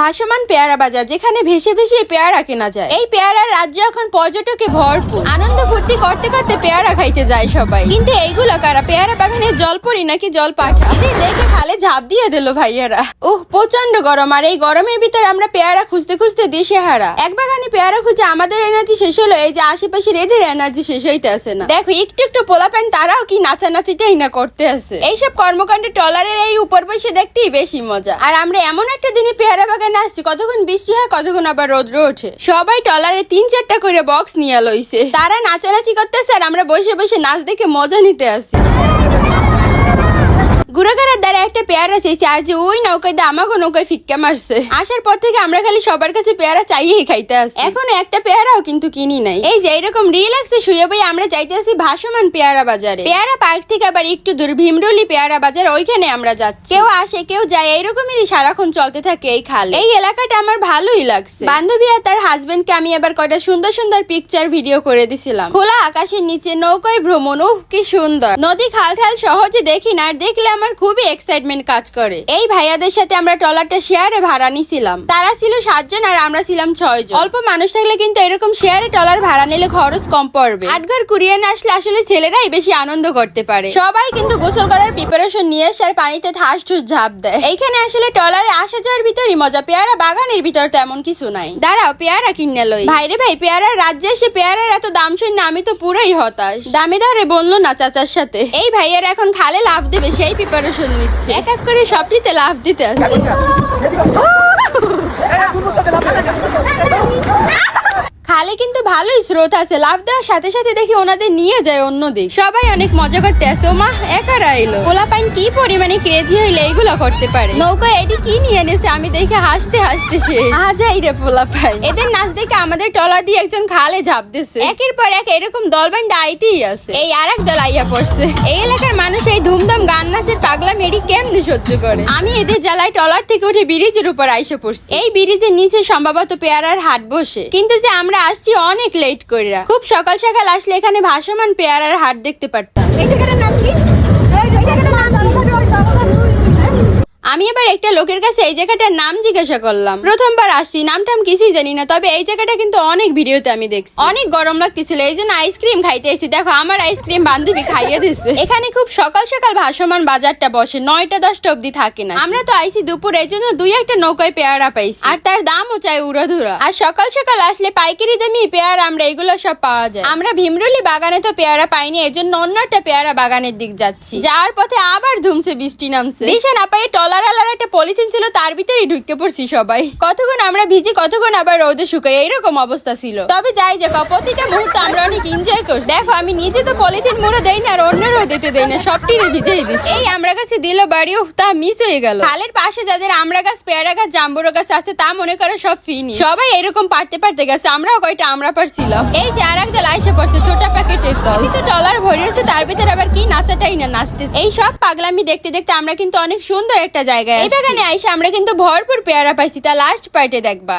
ভাসমান পেয়ারা বাজার, যেখানে ভেসে ভেসে পেয়ারা কেনা যায়। এই পেয়ারার রাজ্য এখন পর্যটকে ভরপুর। আনন্দ ফুর্তি করতে করতে খাইতে যায় সবাই। কিন্তু এইগুলো কারা? পেয়ারা বাগানের জল পরি নাকি জল পাঠা? দেখে খালে ঝাঁপ দিয়ে দিল ভাইয়ারা। উহ প্রচণ্ড গরম আর এই গরমের ভিতর আমরা পেয়ারা খুঁজতে খুঁজতে দেশে হারা এক বাগানে পেয়ারা খুঁজে আমাদের এনার্জি শেষ হলো এই যে আশেপাশের এদের এনার্জি শেষ হইতে আসে না। দেখো একটু একটু পোলাপেন তারাও কি নাচানাচিটাই না করতে আছে এইসব কর্মকাণ্ডে টলারের এই উপর বসে দেখতেই বেশি মজা। আর আমরা এমন একটা দিনে পেয়ারা বাগানে আসছি কতক্ষণ বৃষ্টি হয় কতক্ষণ আবার রোদ্র ওঠে। সবাই টলারে তিন চারটা করে বক্স নিয়ে লইছে। তারা নাচানাচি করতেছে আর আমরা বসে বসে নাচ দেখে মজা নিতে আসি। পেয়ারা চেয়েছি আর যে ওই নৌকায় দিয়ে আমাকে নৌকায় ফিক্কা মারছে। আসার পর থেকে আমরা খালি সবার কাছে পেয়ারা চাইয়েই খাইতে আসি। এখনও একটা পেয়ারাও কিন্তু কিনি নাই। এই যে এরকম রিল্যাক্সে শুয়ে বই আমরা যাইতে আসি ভাসমান পেয়ারা বাজারে। পেয়ারা পার্ক থেকে আবার একটু দূর ভীমরুলি পেয়ারা বাজার, ওইখানে আমরা যাচ্ছি। কেউ আসে, কেউ যায় এইরকমই সারাক্ষণ চলতে থাকে এই খাল। এই এলাকাটা আমার ভালোই লাগছে। বান্ধবী আর তার হাজবেন্ডকে আমি এবার কয়টা সুন্দর সুন্দর পিকচার ভিডিও করে দিছিলাম। খোলা আকাশের নিচে নৌকায় ভ্রমণ ও কি সুন্দর। নদী খাল ঠাল সহজে দেখি না, আর দেখলে আমার খুবই এক্সাইটমেন্ট কাজ করে। এই ভাইয়াদের সাথে আমরা ট্রলারটা শেয়ারে ভাড়া নিছিলাম। তারা ছিল সাতজন আর আমরা ছিলাম ছয় জন অল্প মানুষ থাকলে কিন্তু এরকম শেয়ারে ট্রলার ভাড়া নিলে খরচ কম পড়বে। আটঘর কুড়িয়ে না আসলে আসলে ছেলেরাই বেশি আনন্দ করতে পারে। সবাই কিন্তু গোসল করার প্রিপারেশন নিয়ে এসে আর পানিতে ঠাস ঠুস ঝাঁপ দেয়। এইখানে আসলে ট্রলারে আসা যাওয়ার ভিতরই মজা। পেয়ারা বাগানের ভিতর তেমন কিছু নাই। দাঁড়াও, পেয়ারা কিনে লই। ভাইরে ভাই, পেয়ারার রাজ্যে এসে পেয়ারার এত দাম শুনে আমি তো পুরাই হতাশ। দামে দরে বলল না চাচার সাথে। এই ভাইয়ের এখন খালে লাভ দেবে, সেই প্রিপারেশন নিচ্ছে। এক এক করে সবটিতে লাভ দিতে আসে খালে কিন্তু ভালোই স্রোত আছে। লাভ দেওয়ার সাথে সাথে দেখি ওনাদের নিয়ে যায় অন্য দিক। সবাই অনেক মজা করতে আসে। ও মা একারা এলো পোলা পাইন কি পরিমাণে ক্রেজি হইলে এইগুলো করতে পারে? নৌকা এটি কি নিয়ে এনেছে? আমি দেখে হাসতে হাসতে শেষ। আজাই রে পোলা পাইন এদের নাচ দেখে আমাদের টলা দিয়ে একজন খালে ঝাঁপ দিছে। একের পর এক এরকম দল বাইন আইতেই আছে। এই আর এক দল আইয়া পড়ছে। এই এলাকার মানুষ এই ধুমধাম গান নাচের পাগলা মেরি কেমনে সহ্য করে? আমি এদের জ্বালায় টলার থেকে উঠে ব্রিজের উপর আইসে পড়ছি। এই ব্রিজের নিচে সম্ভবত পেয়ারার হাট বসে। কিন্তু যে আমরা আসছি অনেক লেট কইরা। খুব সকাল সকাল আসলে এখানে ভাসমান পেয়ারার হাট দেখতে পারতাম। আমি এবার একটা লোকের কাছে এই জায়গাটার নাম জিজ্ঞাসা করলাম। প্রথমবার আসছি, নামটাম কিছুই জানি না, তবে এই জায়গাটা কিন্তু অনেক ভিডিওতে আমি দেখছি। অনেক গরম লাগতেছিল, এই জন্য আইসক্রিম খাইতে এসেছি। দেখো, আমার আইসক্রিম বান্ধবী খাইয়ে দিচ্ছে এখানে খুব সকাল সকাল ভাসমান বাজারটা বসে, নয়টা দশটা অব্দি থাকে না। আমরা তো আইসি দুপুর, এই জন্য দুই একটা নৌকায় পেয়ারা পাইছি। আর তার দামও চাই উড়াধুরা। আর সকাল সকাল আসলে পাইকারি দামি পেয়ারা আমরা, এগুলো সব পাওয়া যায়। আমরা ভীমরুলি বাগানে তো পেয়ারা পাইনি, এই জন্য অন্য একটা পেয়ারা বাগানের দিক যাচ্ছি। যাওয়ার পথে আবার ধুমছে, বৃষ্টি নামছে। দিশা না পাই টলার আলার একটা পলিথিন ছিল, তার ভিতরেই ঢুকে পড়ছি সবাই। কতক্ষণ আমরা ভিজি, কতক্ষণ আবার রোদে শুকাই, এইরকম অবস্থা ছিল। তবে যাই যে প্রতিটা মুহূর্ত আমরা অনেক এনজয় করছি। দেখো, আমি নিজে তো পলিথিন মুড়ে দেই না, আর অন্যরাও দিতে দেই না সবটি ভিজেই দিচ্ছি এই আমরা কাছে দিল বাড়ি তা মিস হয়ে গেল। খালের পাশে যাদের আমরা গাছ, পেয়ারা গাছ, জাম্বুরো গাছ আছে, তা মনে করো সব ফিনি সবাই এরকম পারতে পারতে গেছে, আমরাও কয়টা আমরা পারছিলাম। এই যে আর একদল আইসে পড়ছে, ছোট প্যাকেটের দল। কিন্তু ডলার ভরে তার ভিতরে আবার কি নাচাটাই না নাচতেছে। এই সব পাগলামি দেখতে দেখতে আমরা কিন্তু অনেক সুন্দর একটা জায়গায় এই বাগানে আইসে আমরা কিন্তু ভরপুর পেয়ারা পাইছি তা লাস্ট পার্টে দেখবা।